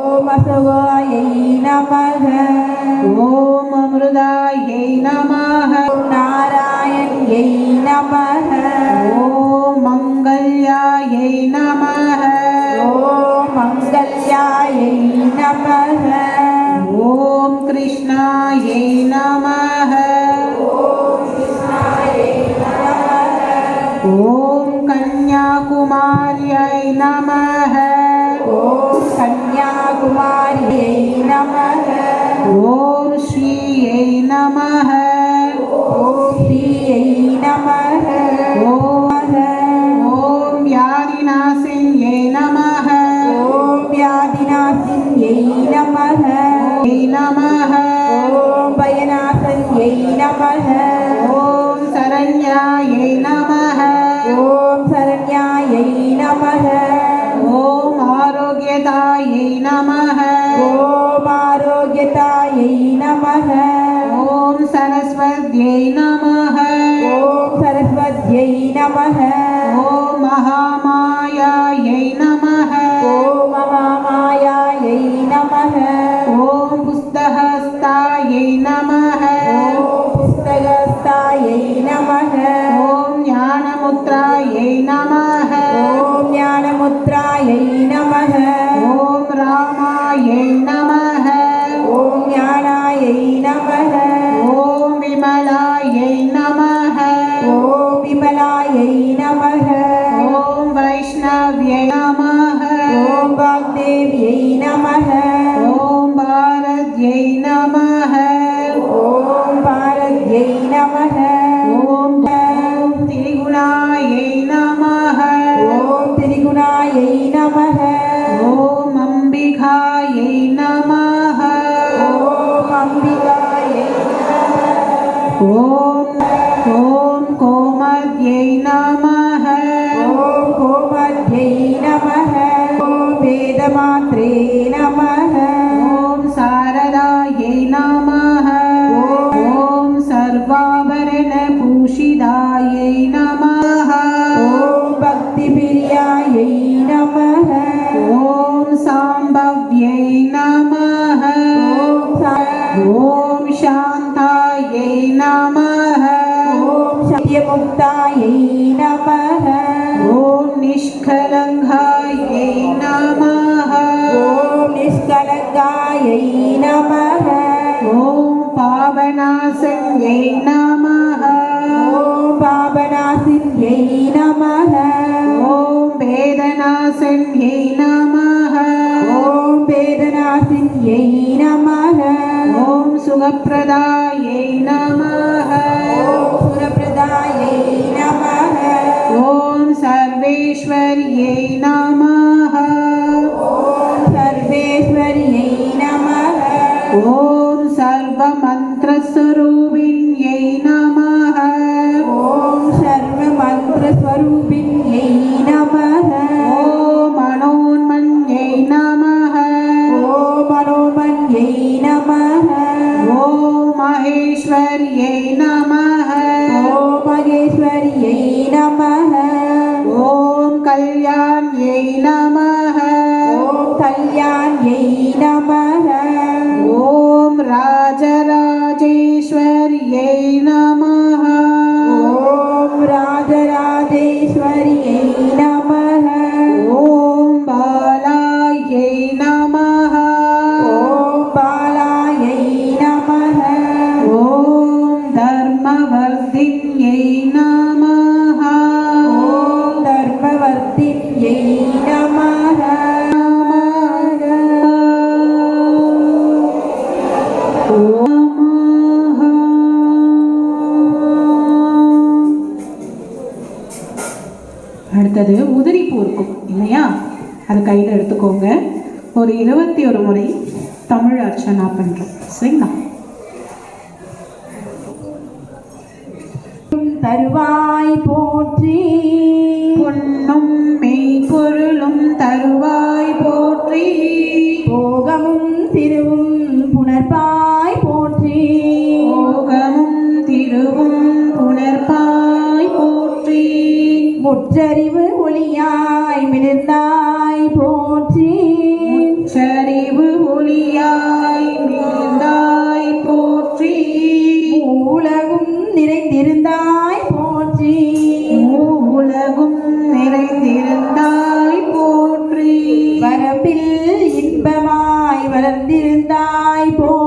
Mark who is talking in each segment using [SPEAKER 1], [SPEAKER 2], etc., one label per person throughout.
[SPEAKER 1] ஓம் அசவாயை நமக
[SPEAKER 2] ஓம் அமிர்தாயை நமः
[SPEAKER 1] ஓம் நாராயண்யை நமக
[SPEAKER 2] ஓம் மங்கல்யாயை நமः
[SPEAKER 1] ஓம் மங்கல்யாயை நமக
[SPEAKER 2] ஓம் கிருஷ்ணாயை நமः ஓம் கன்யாகுமாரியை வியாதிநாசின்யை
[SPEAKER 1] நமக
[SPEAKER 2] யை நமः
[SPEAKER 1] ஓம் பயநாசன்யை நமக
[SPEAKER 2] ஓம் சரண்யாயை நமः
[SPEAKER 1] ஓம் சரண்யாயை நமக
[SPEAKER 2] ஓம் ஆரோக்கியதாயை நமः
[SPEAKER 1] ஓம் ஆரோக்கியதாயை நமக
[SPEAKER 2] ஓம் சரஸ்வத்யை நமः
[SPEAKER 1] നമ
[SPEAKER 2] ஓம் வேதநாசின்யை
[SPEAKER 1] நமக.
[SPEAKER 2] ஓம் சுகப்பிரதாயை நமः
[SPEAKER 1] ஓம் சுரபிரதாயை நமக.
[SPEAKER 2] ஓம் சர்வேஸ்வர்யை நமः
[SPEAKER 1] ஓம்
[SPEAKER 2] கல்யாண்யை
[SPEAKER 1] நமக
[SPEAKER 2] ஓம் ராஜராஜேஸ்வர்யை நமः
[SPEAKER 1] ஓம் ராஜராஜேஸ்வரியை நமக
[SPEAKER 2] ஓம் பாலாயை நமः
[SPEAKER 1] ஓம் பாலாயை நமக
[SPEAKER 2] ஓம் தர்மவர்தின்யை கையில் எடுத்துக்கோங்க. ஒரு இருபத்தி ஒரு முறை தமிழ் அர்ச்சனா பண்ணுறோம் சரிங்களா?
[SPEAKER 1] தருவாய் போற்றி.
[SPEAKER 2] பொன்னும் மெய்ப்பொருளும் தருவாய் போற்றி.
[SPEAKER 1] போகமும் திருவும் புனர்பாய் போற்றி.
[SPEAKER 2] போகமும் திருவும் புணர்பாய் போற்றி.
[SPEAKER 1] முற்றறிவு ஒளியாய் மிளிர்ந்தாய் போற்றி.
[SPEAKER 2] சரிவு
[SPEAKER 1] ஒளியாய் இருந்தாய் போற்றி.
[SPEAKER 2] உலகும் நிறைந்திருந்தாய் போற்றி.
[SPEAKER 1] உலகும் நிறைந்திருந்தாய் போற்றி.
[SPEAKER 2] வரப்பில் இன்பமாய் வளர்ந்திருந்தாய்
[SPEAKER 1] போ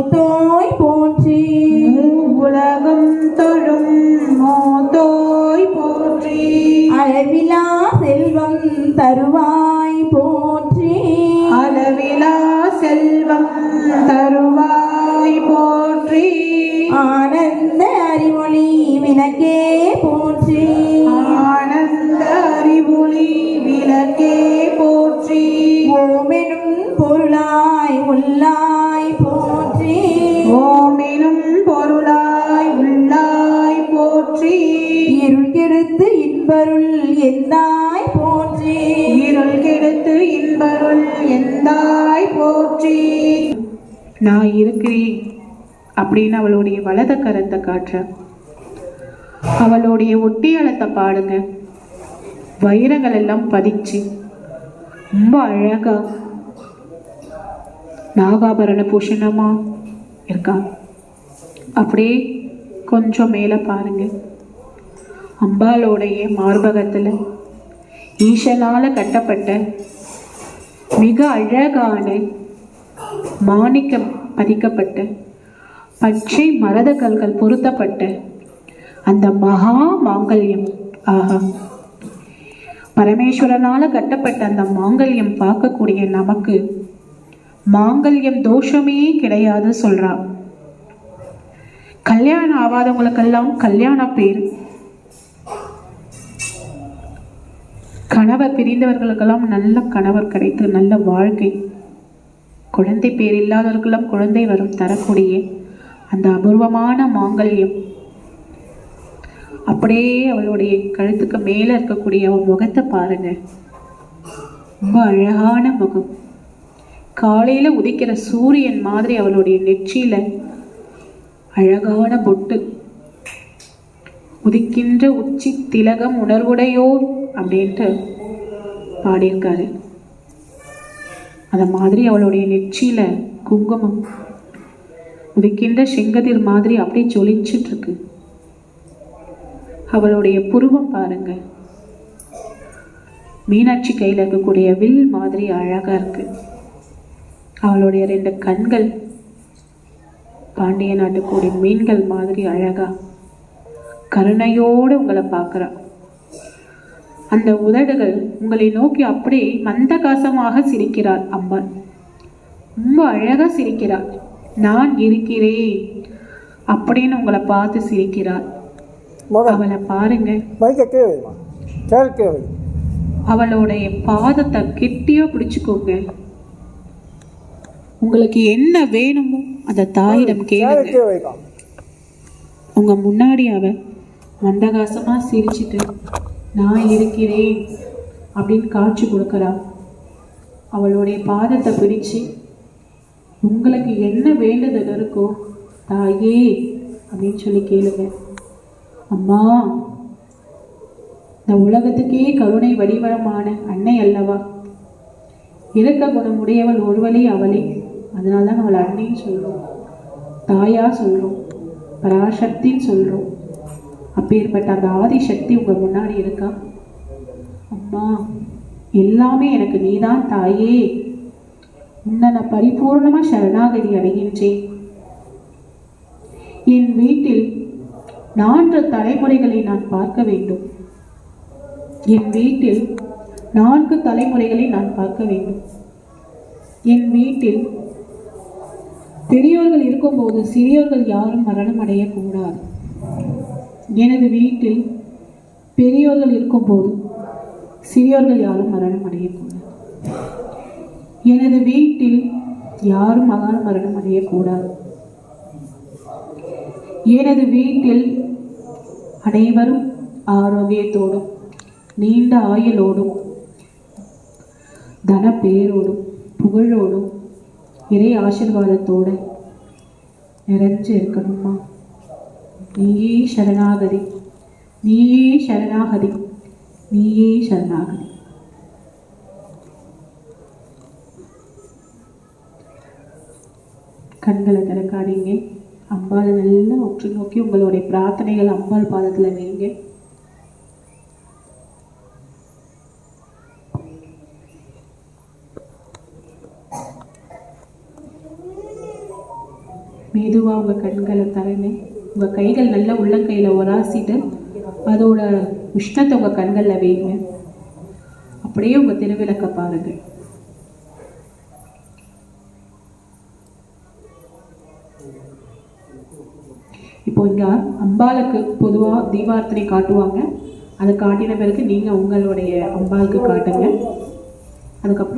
[SPEAKER 1] மூத்தோய் போற்றி.
[SPEAKER 2] உலகம் தொழும் மோதோய் போற்றி.
[SPEAKER 1] அளவிலா செல்வம் தருவாய் எந்தாய் போற்றி?
[SPEAKER 2] இருள் கெடுத்து இன்பருள் எந்தாய் போற்றி? நான் இருக்கிறேன் அப்படின்னு அவளுடைய வலத கரத்தை காட்டுற. அவளுடைய ஒட்டியாளத்தை பாடுங்க. வைரங்கள் எல்லாம் பதிச்சு. ரொம்ப அழகா. நாகாபரண பூஷணமா இருக்கா? அப்படியே கொஞ்சம் மேலே பாருங்கள் அம்பாலோடைய மார்பகத்தில். ஈசனால கட்டப்பட்ட மிக அழகான மாணிக்கம் பதிக்கப்பட்ட பச்சை மரத கல்கள் பொருத்தப்பட்ட அந்த மகா மாங்கல்யம். ஆஹா. பரமேஸ்வரனால் கட்டப்பட்ட அந்த மாங்கல்யம் பார்க்கக்கூடிய நமக்கு மாங்கல்யம் தோஷமே கிடையாது சொல்கிறான் கல்யாணம் ஆகாதவங்களுக்கெல்லாம் கல்யாண பேர். கணவர் பிரிந்தவர்களுக்கெல்லாம் நல்ல கணவர் கிடைத்து நல்ல வாழ்க்கை. குழந்தை பேர் இல்லாதவர்களும் குழந்தை வரும் தரக்கூடிய அந்த அபூர்வமான மாங்கல்யம். அப்படியே அவளுடைய கழுத்துக்கு மேலே இருக்கக்கூடிய அவள் முகத்தை பாருங்க. ரொம்ப அழகான முகம். காலையில் உதிக்கிற சூரியன் மாதிரி அவளுடைய நெற்றியில் அழகான பொட்டு. உதிக்கின்ற உச்சி திலகம் உணர்வுடையோர் அப்படின்ட்டு பாடியிருக்காரு. அத மாதிரி அவளுடைய நெற்றியில குங்குமம் உதிக்கின்ற செங்கதிர் மாதிரி அப்படியே ஜொலிச்சிட்டு இருக்கு அவளுடைய புருவம் பாருங்க. மீனாட்சி கையில் இருக்கக்கூடிய வில் மாதிரி அழகா இருக்கு. அவளுடைய ரெண்டு கண்கள் பாண்டிய நாட்டுக்கூடிய மீன்கள் மாதிரி அழகா கருணையோடு உங்களை பார்க்குறா அந்த உதடுகள் உங்களை நோக்கி அப்படியே மந்தகாசமாக சிரிக்கிறாள் அம்பாள் ரொம்ப அழகா சிரிக்கிறாள் நான் இருக்கிறேன் அப்படின்னு உங்களை பார்த்து சிரிக்கிறாள்
[SPEAKER 3] மகன்
[SPEAKER 2] அவளை பாருங்க. அவளுடைய பாதத்தை கெட்டியா பிடிச்சுக்கோங்க. உங்களுக்கு என்ன வேணுமோ அந்த தாயிடம் கேளுங்க. உங்க முன்னாடி அவ மந்தகாசமா சிரிச்சிட்டு நான் இருக்கிறேன் அப்படின்னு காட்சி கொடுக்குறா. அவளுடைய பாதத்தை பிடிச்சு உங்களுக்கு என்ன வேண்டுதல் இருக்கோ தாயே அப்படின்னு சொல்லி கேளுங்க. அம்மா இந்த உலகத்துக்கே கருணை வடிவமான அன்னை அல்லவா? இறக்க குணமுடையவள் ஒருவளே அவளே. அதனால தான் அவளை அன்னைன்னு சொல்கிறோம் தாயா சொல்கிறோம் பராசக்தின்னு சொல்கிறோம் அப்பேற்பட்ட அந்த ஆதிசக்தி உங்கள் முன்னாடி இருக்கா? அம்மா எல்லாமே எனக்கு நீதான் தாயே. உன்னை நான் பரிபூர்ணமாக சரணாகதி அடைகின்றேன். என் வீட்டில் நான்கு தலைமுறைகளை நான் பார்க்க வேண்டும். என் வீட்டில் நான்கு தலைமுறைகளை நான் பார்க்க வேண்டும். என் வீட்டில் பெரியோர்கள் இருக்கும்போது சிறியோர்கள் யாரும் மரணம் அடையக்கூடாது எனது வீட்டில் பெரியோர்கள் இருக்கும்போது சிறியோர்கள் யாரும் மரணம் அடையக்கூடாது. எனது வீட்டில் யாரும் மகான மரணம் அடையக்கூடாது. எனது வீட்டில் அனைவரும் ஆரோக்கியத்தோடும் நீண்ட ஆயுளோடும் தன பேரோடும் புகழோடும் இறை ஆசீர்வாதத்தோடு நிறைஞ்சு இருக்கணுமா நீயே சரணாகதி. நீயே சரணாகதி. நீயே சரணாகதி. கண்களை திறக்காதீங்க. அம்பாலை நல்லா உற்று நோக்கி உங்களுடைய பிரார்த்தனைகள் அம்பாள் பாதத்தில் வைங்க. மெதுவாக உங்கள் கண்களை தரங்க உங்கள் கைகள் நல்லா உள்ளங்கையில் உராசிட்டு அதோட உஷ்ணத்தை உங்கள் கண்களில் வைங்க. அப்படியே உங்கள் திருவிளக்க பாருங்கள் இப்போ இங்கே அம்பாளுக்கு பொதுவாக தீபார்த்தனை காட்டுவாங்க. அதை காட்டின பிறகு நீங்கள் உங்களுடைய அம்பாளுக்கு காட்டுங்க. அதுக்கப்புறம்